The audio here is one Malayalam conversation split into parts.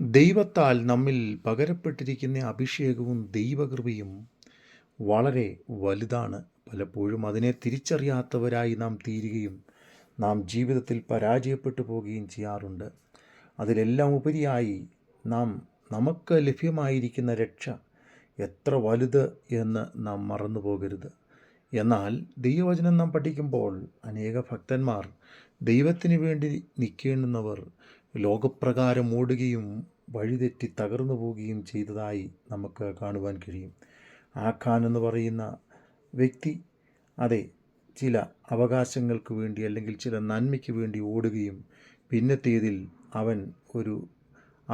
ദൈവത്താൽ നമ്മിൽ പകരപ്പെട്ടിരിക്കുന്ന അഭിഷേകവും ദൈവകൃപയും വളരെ വലുതാണ് പലപ്പോഴും. അതിനെ തിരിച്ചറിയാത്തവരായി നാം തീരുകയും നാം ജീവിതത്തിൽ പരാജയപ്പെട്ടു പോവുകയും ചെയ്യാറുണ്ട്. അതിലെല്ലാം ഉപരിയായി നാം നമുക്ക് ലഭ്യമായിരിക്കുന്ന രക്ഷ എത്ര വലുത് എന്ന് നാം മറന്നു പോകരുത്. എന്നാൽ ദൈവവചനം നാം പഠിക്കുമ്പോൾ അനേക ഭക്തന്മാർ ദൈവത്തിന് വേണ്ടി നിൽക്കേണ്ടുന്നവർ ലോകപ്രകാരം ഓടുകയും വഴിതെറ്റി തകർന്നു പോവുകയും ചെയ്തതായി നമുക്ക് കാണുവാൻ കഴിയും. ആഖാൻ എന്ന് പറയുന്ന വ്യക്തി അതെ ചില അവകാശങ്ങൾക്ക് വേണ്ടി അല്ലെങ്കിൽ ചില നന്മയ്ക്ക് വേണ്ടി ഓടുകയും പിന്നത്തേതിൽ അവൻ ഒരു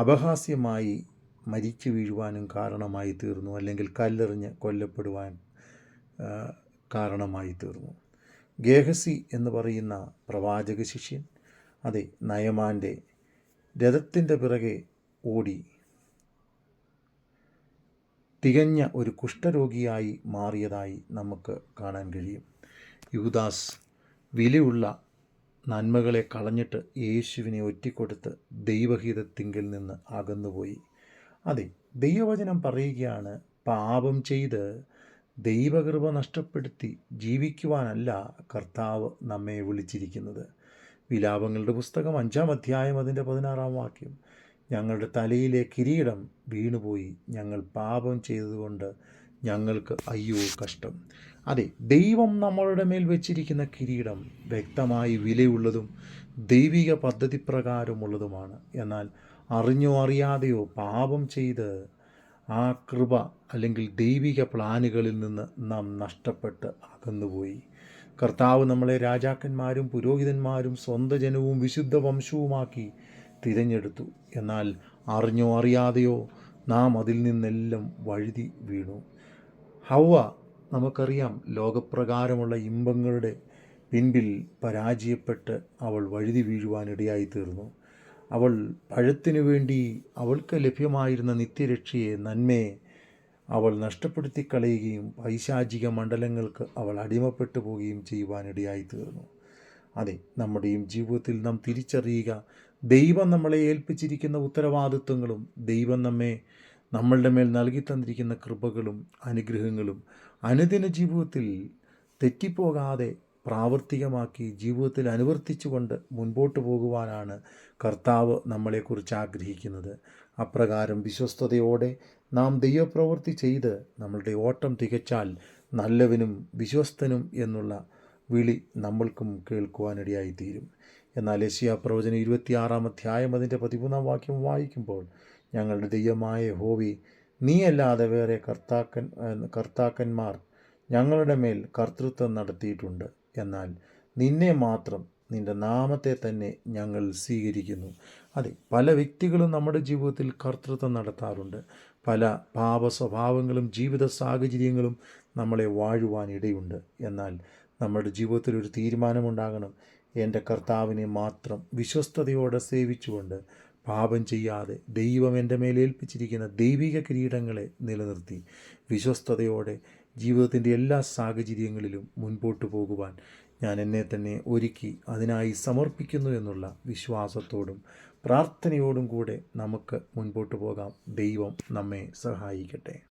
അപഹാസ്യമായി മരിച്ചു വീഴുവാനും കാരണമായി തീർന്നു അല്ലെങ്കിൽ കല്ലെറിഞ്ഞ് കൊല്ലപ്പെടുവാൻ കാരണമായി തീർന്നു. ഗേഹസി എന്ന് പറയുന്ന പ്രവാചക ശിഷ്യൻ അതെ നയമാന്റെ രഥത്തിന്റെ പിറകെ ഓടി. തികഞ്ഞ ഒരു കുഷ്ഠരോഗിയായി മാറിയതായി നമുക്ക് കാണാൻ കഴിയും. യൂദാസ് വിലയുള്ള നന്മകളെ കളഞ്ഞിട്ട് യേശുവിനെ ഒറ്റിക്കൊടുത്ത് ദൈവഹിതത്തിങ്കിൽ നിന്ന് അകന്നുപോയി. അതെ ദൈവവചനം പറയുകയാണ് പാപം ചെയ്ത് ദൈവകൃപ നഷ്ടപ്പെടുത്തി ജീവിക്കുവാനല്ല കർത്താവ് നമ്മെ വിളിച്ചിരിക്കുന്നത്. വിലാപങ്ങളുടെ പുസ്തകം അഞ്ചാം അധ്യായം അതിന്റെ പതിനാറാം വാക്യം. ഞങ്ങളുടെ തലയിലെ കിരീടം വീണുപോയി. ഞങ്ങൾ പാപം ചെയ്തതുകൊണ്ട് ഞങ്ങൾക്ക് അയ്യോ കഷ്ടം. അതെ ദൈവം നമ്മളുടെ മേൽ വെച്ചിരിക്കുന്ന കിരീടം വ്യക്തമായി വിലയുള്ളതും ദൈവിക പദ്ധതി പ്രകാരമുള്ളതുമാണ്. എന്നാൽ അറിഞ്ഞോ അറിയാതെയോ പാപം ചെയ്ത് ആ കൃപ അല്ലെങ്കിൽ ദൈവിക പ്ലാനുകളിൽ നിന്ന് നാം നഷ്ടപ്പെട്ട് അകന്നുപോയി. കർത്താവ് നമ്മളെ രാജാക്കന്മാരും പുരോഹിതന്മാരും സ്വന്തം ജനവും വിശുദ്ധ വംശവുമാക്കി തിരഞ്ഞെടുത്തു. എന്നാൽ അറിഞ്ഞോ അറിയാതെയോ നാം അതിൽ നിന്നെല്ലാം വഴുതി വീണു. ഹൗവ നമുക്കറിയാം ലോകപ്രകാരമുള്ള ഇമ്പങ്ങളുടെ പിൻപിൽ പരാജയപ്പെട്ട് അവൾ വഴുതി വീഴുവാനിടയായി തീർന്നു അവൾ പഴത്തിനു വേണ്ടി അവൾക്ക് ലഭ്യമായിരുന്ന നിത്യരക്ഷയെ നന്മയെ അവൾ നഷ്ടപ്പെടുത്തി കളയുകയും പൈശാചിക മണ്ഡലങ്ങൾക്ക് അവൾ അടിമപ്പെട്ടു പോവുകയും ചെയ്യുവാനിടയായി തീർന്നു. അതെ നമ്മുടെയും ജീവിതത്തിൽ നാം തിരിച്ചറിയുക ദൈവം നമ്മളെ ഏൽപ്പിച്ചിരിക്കുന്ന ഉത്തരവാദിത്വങ്ങളും ദൈവം നമ്മെ നമ്മളുടെ മേൽ നൽകി തന്നിരിക്കുന്ന കൃപകളും അനുഗ്രഹങ്ങളും അനുദിന ജീവിതത്തിൽ തെറ്റിപ്പോകാതെ പ്രാവർത്തികമാക്കി ജീവിതത്തിൽ അനുവർത്തിച്ചുകൊണ്ട് മുൻപോട്ട് പോകുവാനാണ് കർത്താവ് നമ്മളെക്കുറിച്ച് ആഗ്രഹിക്കുന്നത്. അപ്രകാരം വിശ്വസ്തയോടെ നാം ദൈവപ്രവൃത്തി ചെയ്ത് നമ്മളുടെ ഓട്ടം തികച്ചാൽ നല്ലവനും വിശ്വസ്തനും എന്നുള്ള വിളി നമ്മൾക്കും കേൾക്കുവാനിടയായിത്തീരും. എന്നാൽ യശിയ പ്രവചനം ഇരുപത്തിയാറാം അധ്യായം അതിന്റെ പതിമൂന്നാം വാക്യം വായിക്കുമ്പോൾ ഞങ്ങളുടെ ദൈവമായ ഹോവി നീയല്ലാതെ വേറെ കർത്താക്കൻ കർത്താക്കന്മാർ ഞങ്ങളുടെ മേൽ കർത്തൃത്വം നടത്തിയിട്ടുണ്ട്. എന്നാൽ നിന്നെ മാത്രം നിന്റെ നാമത്തെ തന്നെ ഞങ്ങൾ സ്വീകരിക്കുന്നു. അതെ പല വ്യക്തികളും നമ്മുടെ ജീവിതത്തിൽ കർത്തൃത്വം നടത്താറുണ്ട്. പല പാപ സ്വഭാവങ്ങളും ജീവിത സാഹചര്യങ്ങളും നമ്മളെ വാഴുവാൻ ഇടയുണ്ട്. എന്നാൽ നമ്മുടെ ജീവിതത്തിൽ ഒരു തീരുമാനമുണ്ടാകണം. എന്റെ കർത്താവിനെ മാത്രം വിശ്വസ്തയോടെ സേവിച്ചുകൊണ്ട് പാപം ചെയ്യാതെ ദൈവം എന്റെ മേലേൽപ്പിച്ചിരിക്കുന്ന ദൈവിക കിരീടങ്ങളെ നിലനിർത്തി. വിശ്വസ്തയോടെ ജീവിതത്തിന്റെ എല്ലാ സാഹചര്യങ്ങളിലും മുൻപോട്ട് പോകുവാൻ ഞാൻ എന്നെ തന്നെ ഒരുക്കി അതിനായി സമർപ്പിക്കുന്നു എന്നുള്ള വിശ്വാസത്തോടും പ്രാർത്ഥനയോടും കൂടെ നമുക്ക് മുൻപോട്ട് പോകാം. ദൈവം നമ്മെ സഹായിക്കട്ടെ.